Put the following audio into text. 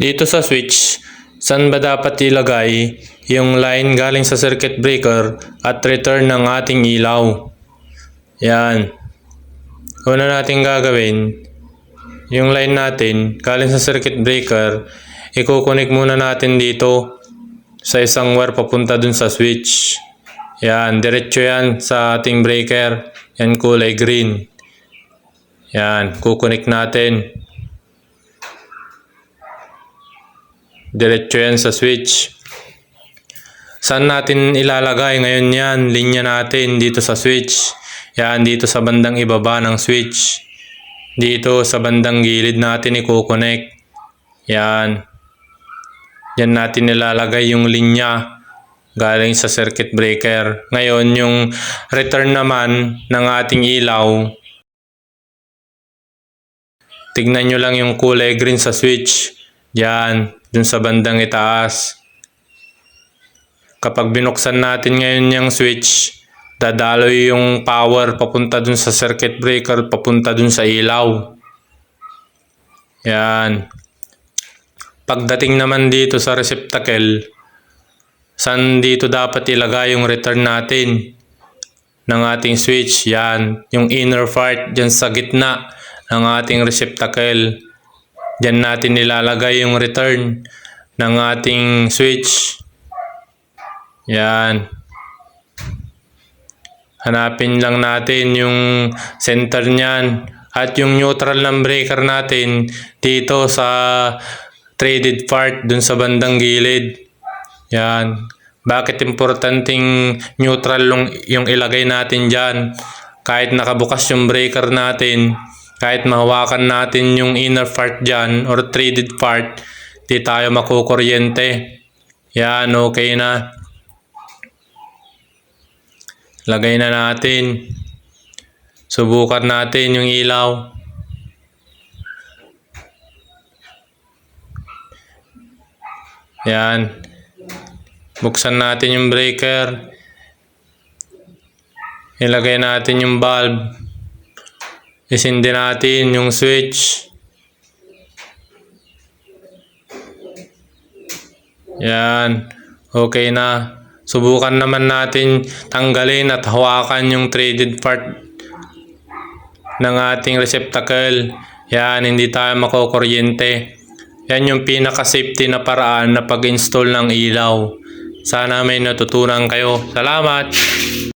Dito sa switch, saan ba dapat ilagay yung line galing sa circuit breaker at return ng ating ilaw? Yan. Una natin gagawin, yung line natin galing sa circuit breaker, ikukunik muna natin dito sa isang wire papunta dun sa switch. Yan, diretso yan sa ating breaker. Yan kulay green. Yan, kukunik natin. Diretso yan sa switch. Saan natin ilalagay ngayon yan? Linya natin dito sa switch. Yan, dito sa bandang ibaba ng switch. Dito sa bandang gilid natin i-connect. Yan. Yan natin ilalagay yung linya galing sa circuit breaker. Ngayon, yung return naman ng ating ilaw, tignan nyo lang yung kulay green sa switch. Yan, dun sa bandang itaas. Kapag binuksan natin ngayon yung switch, dadaloy yung power papunta dun sa circuit breaker, papunta dun sa ilaw. Yan. Pagdating naman dito sa receptacle, saan dito dapat ilagay yung return natin ng ating switch? Yan, yung inner part dyan sa gitna ng ating receptacle. Diyan natin nilalagay yung return ng ating switch. Yan. Hanapin lang natin yung center niyan at yung neutral ng breaker natin dito sa traded part dun sa bandang gilid. Yan. Bakit importanteng neutral yung, ilagay natin dyan? Kahit nakabukas yung breaker natin, kahit mahawakan natin yung inner part dyan or traded part, di tayo makukuryente. Yan, okay na. Lagay na natin. Subukan natin yung ilaw. Yan. Buksan natin yung breaker. Ilagay natin yung bulb. Isindi natin yung switch. Yan. Okay na. Subukan naman natin tanggalin at hawakan yung traded part ng ating receptacle. Yan, hindi tayo makukuryente. Yan yung pinaka-safety na paraan na pag-install ng ilaw. Sana may natutunan kayo. Salamat!